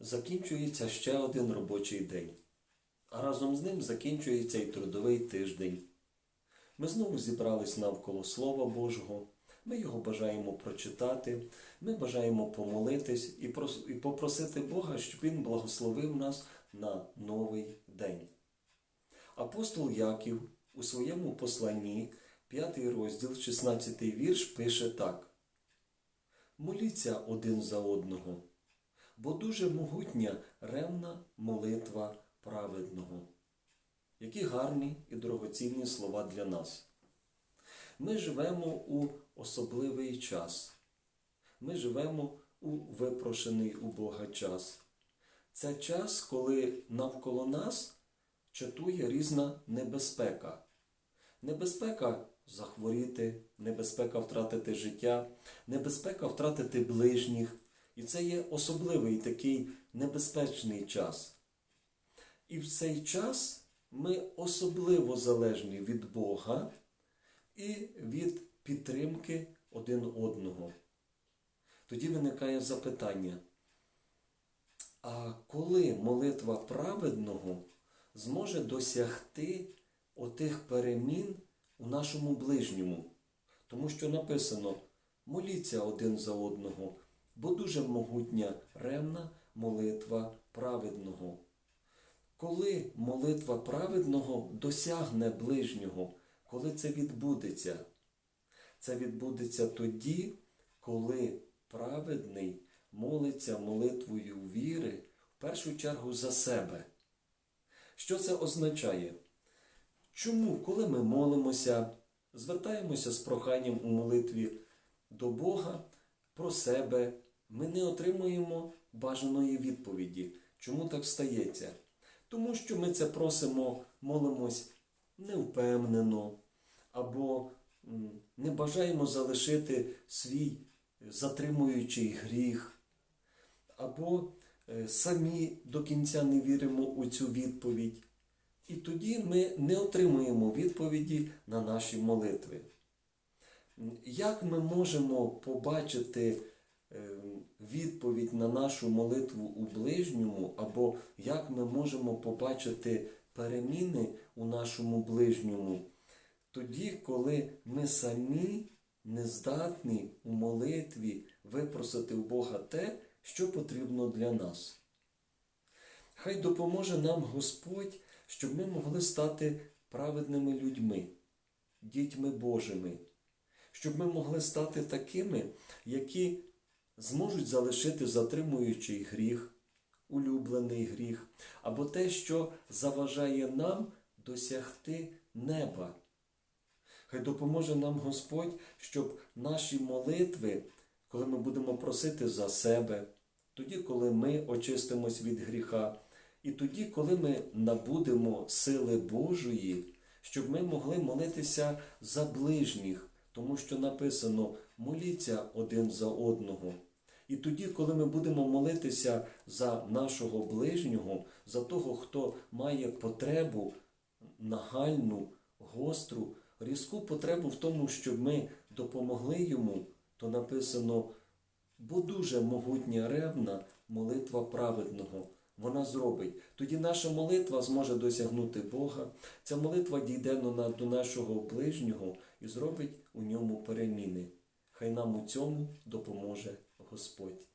закінчується ще один робочий день, а разом з ним закінчується і трудовий тиждень. Ми знову зібрались навколо Слова Божого. Ми його бажаємо прочитати, ми бажаємо помолитись і і попросити Бога, щоб Він благословив нас на новий день. Апостол Яків у своєму посланні, 5 розділ, 16 вірш, пише так: Моліться один за одного, бо дуже могутня ревна молитва праведного. Які гарні і дорогоцінні слова для нас. Ми живемо у особливий час. Ми живемо у випрошений у Бога час. Це час, коли навколо нас чатує різна небезпека. Небезпека захворіти, небезпека втратити життя, небезпека втратити ближніх. І це є особливий такий небезпечний час. І в цей час ми особливо залежні від Бога і від підтримки один одного. Тоді виникає запитання, а коли молитва праведного зможе досягти отих перемін у нашому ближньому? Тому що написано моліться один за одного, бо дуже могутня ревна молитва праведного. Коли молитва праведного досягне ближнього, коли це відбудеться? Це відбудеться тоді, коли праведний молиться молитвою віри в першу чергу за себе. Що це означає? Чому, коли ми молимося, звертаємося з проханням у молитві до Бога про себе, ми не отримуємо бажаної відповіді. Чому так стається? Тому що ми це просимо, молимось невпевнено, або не бажаємо залишити свій затримуючий гріх, або е, самі до кінця не віримо у цю відповідь. І тоді ми не отримуємо відповіді на наші молитви. Як ми можемо побачити відповідь на нашу молитву у ближньому, або як ми можемо побачити переміни у нашому ближньому, тоді, коли ми самі не здатні у молитві випросити у Бога те, що потрібно для нас. Хай допоможе нам Господь, щоб ми могли стати праведними людьми, дітьми Божими, щоб ми могли стати такими, які зможуть залишити затримуючий гріх, улюблений гріх, або те, що заважає нам досягти неба. Хай допоможе нам Господь, щоб наші молитви, коли ми будемо просити за себе, тоді, коли ми очистимось від гріха, і тоді, коли ми набудемо сили Божої, щоб ми могли молитися за ближніх, тому що написано моліться один за одного. І тоді, коли ми будемо молитися за нашого ближнього, за того, хто має потребу нагальну, гостру, різку потребу в тому, щоб ми допомогли йому, то написано, бо дуже могутня ревна молитва праведного. Вона зробить. Тоді наша молитва зможе досягнути Бога. Ця молитва дійде до нашого ближнього і зробить у ньому переміни. Хай нам у цьому допоможе Господь.